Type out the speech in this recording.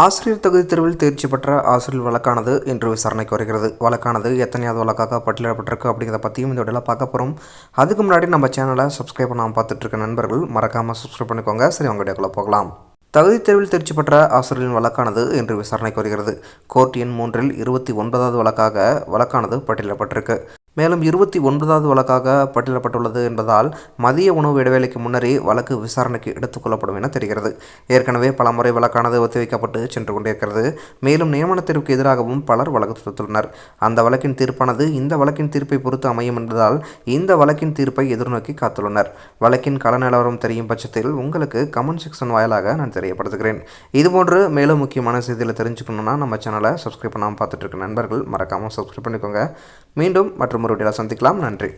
ஆசிரியர் தகுதி தேர்வில் தேர்ச்சி பெற்ற ஆசிரியர் வழக்கானது இன்று விசாரணைக்கு வருகிறது. வழக்கானது எத்தனையாவது வழக்காக பட்டியலிடப்பட்டிருக்கு அப்படிங்கிறத பற்றியும் இந்த வீடியோவில் பார்க்க போகிறோம் அதுக்கு முன்னாடி நம்ம சேனலை சப்ஸ்கிரைப் பண்ணாமல் பார்த்துட்ருக்க நண்பர்கள் மறக்காமல் சப்ஸ்கிரைப் பண்ணிக்கோங்க. சரி அவங்க வீடியோக்குள்ளே போகலாம். தகுதி தேர்வில் தேர்ச்சி பெற்ற ஆசிரியரின் வழக்கானது இன்று விசாரணைக்கு வருகிறது. கோர்ட் எண் மூன்றில் இருபத்தி ஒன்பதாவது வழக்காக வழக்கானது பட்டியலிடப்பட்டிருக்கு. மேலும் இருபத்தி ஒன்பதாவது வழக்காக பட்டியலிடப்பட்டுள்ளது என்பதால் மதிய உணவு இடைவேளைக்கு முன்னரே வழக்கு விசாரணைக்கு எடுத்துக்கொள்ளப்படும் என தெரிகிறது. ஏற்கனவே பலமுறை வழக்கானது ஒத்திவைக்கப்பட்டு சென்று கொண்டிருக்கிறது. மேலும் நியமனத்திற்கு எதிராகவும் பலர் வழக்கு தொடுத்துள்ளனர். அந்த வழக்கின் தீர்ப்பானது இந்த வழக்கின் தீர்ப்பை பொறுத்து அமையும் என்பதால் இந்த வழக்கின் தீர்ப்பை எதிர்நோக்கி காத்துள்ளனர். வழக்கின் கள நிலவரம் தெரியும் பட்சத்தில் உங்களுக்கு கமெண்ட் செக்ஷன் வாயிலாக நான் தெரியப்படுத்துகிறேன். இதுபோன்று மேலும் முக்கியமான செய்திகளை தெரிஞ்சுக்கணுன்னா நம்ம சேனலை சப்ஸ்கிரைப் பண்ணாமல் பார்த்துட்டு இருக்க நண்பர்கள் மறக்காமல் சப்ஸ்கிரைப் பண்ணிக்கோங்க. மீண்டும் மற்றும் ஒரு வீடியோவில் சந்திக்கலாம். நன்றி.